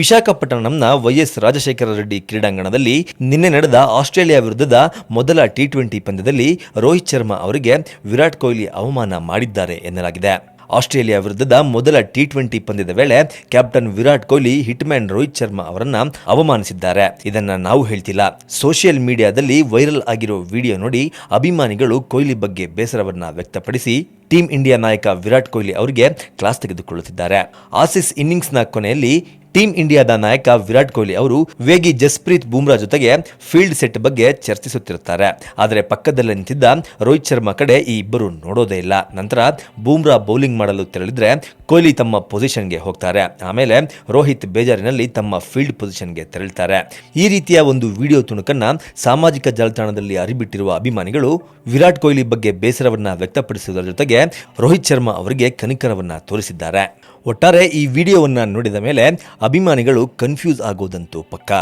ವಿಶಾಖಪಟ್ಟಣಂನ YS Rajashekhara Reddy ಕ್ರೀಡಾಂಗಣದಲ್ಲಿ ನಿನ್ನೆ ನಡೆದ ಆಸ್ಟ್ರೇಲಿಯಾ ವಿರುದ್ಧದ ಮೊದಲ ಟಿ ಟ್ವೆಂಟಿ ಪಂದ್ಯದಲ್ಲಿ ರೋಹಿತ್ ಶರ್ಮಾ ಅವರಿಗೆ ವಿರಾಟ್ ಕೊಹ್ಲಿ ಅವಮಾನ ಮಾಡಿದ್ದಾರೆ ಎನ್ನಲಾಗಿದೆ. ಆಸ್ಟ್ರೇಲಿಯಾ ವಿರುದ್ಧದ ಮೊದಲ ಟಿ ಟ್ವೆಂಟಿ ಪಂದ್ಯದ ವೇಳೆ ಕ್ಯಾಪ್ಟನ್ ವಿರಾಟ್ ಕೊಹ್ಲಿ ಹಿಟ್ಮ್ಯಾನ್ ರೋಹಿತ್ ಶರ್ಮಾ ಅವರನ್ನ ಅವಮಾನಿಸಿದ್ದಾರೆ. ಇದನ್ನ ನಾವು ಹೇಳ್ತಿಲ್ಲ. ಸೋಷಿಯಲ್ ಮೀಡಿಯಾದಲ್ಲಿ ವೈರಲ್ ಆಗಿರೋ ವಿಡಿಯೋ ನೋಡಿ ಅಭಿಮಾನಿಗಳು ಕೊಹ್ಲಿ ಬಗ್ಗೆ ಬೇಸರವನ್ನ ವ್ಯಕ್ತಪಡಿಸಿ ಟೀಂ ಇಂಡಿಯಾ ನಾಯಕ ವಿರಾಟ್ ಕೊಹ್ಲಿ ಅವರಿಗೆ ಕ್ಲಾಸ್ ತೆಗೆದುಕೊಳ್ಳುತ್ತಿದ್ದಾರೆ. ಆಸಿಸ್ ಇನ್ನಿಂಗ್ಸ್ನ ಕೊನೆಯಲ್ಲಿ ಟೀಂ ಇಂಡಿಯಾದ ನಾಯಕ ವಿರಾಟ್ ಕೊಹ್ಲಿ ಅವರು ವೇಗಿ ಜಸ್ಪ್ರೀತ್ ಬೂಮ್ರಾ ಜೊತೆಗೆ ಫೀಲ್ಡ್ ಸೆಟ್ ಬಗ್ಗೆ ಚರ್ಚಿಸುತ್ತಿರುತ್ತಾರೆ. ಆದರೆ ಪಕ್ಕದಲ್ಲೇ ನಿಂತಿದ್ದ ರೋಹಿತ್ ಶರ್ಮಾ ಕಡೆ ಈ ಇಬ್ಬರು ನೋಡೋದೇ ಇಲ್ಲ. ನಂತರ ಬೂಮ್ರಾ ಬೌಲಿಂಗ್ ಮಾಡಲು ತೆರಳಿದ್ರೆ ಕೊಹ್ಲಿ ತಮ್ಮ ಪೊಸಿಷನ್ಗೆ ಹೋಗ್ತಾರೆ. ಆಮೇಲೆ ರೋಹಿತ್ ಬೇಜಾರಿನಲ್ಲಿ ತಮ್ಮ ಫೀಲ್ಡ್ ಪೊಸಿಷನ್ಗೆ ತೆರಳುತ್ತಾರೆ ಈ ರೀತಿಯ ಒಂದು ವಿಡಿಯೋ ತುಣುಕನ್ನ ಸಾಮಾಜಿಕ ಜಾಲತಾಣದಲ್ಲಿ ಅರಿಬಿಟ್ಟಿರುವ ಅಭಿಮಾನಿಗಳು ವಿರಾಟ್ ಕೊಹ್ಲಿ ಬಗ್ಗೆ ಬೇಸರವನ್ನ ವ್ಯಕ್ತಪಡಿಸುವುದರ ಜೊತೆಗೆ ರೋಹಿತ್ ಶರ್ಮಾ ಅವರಿಗೆ ಕನಿಕರವನ್ನ ತೋರಿಸಿದ್ದಾರೆ. ಒಟ್ಟಾರೆ ಈ ವಿಡಿಯೋವನ್ನ ನೋಡಿದ ಮೇಲೆ ಅಭಿಮಾನಿಗಳು ಕನ್ಫ್ಯೂಸ್ ಆಗೋದಂತೂ ಪಕ್ಕಾ.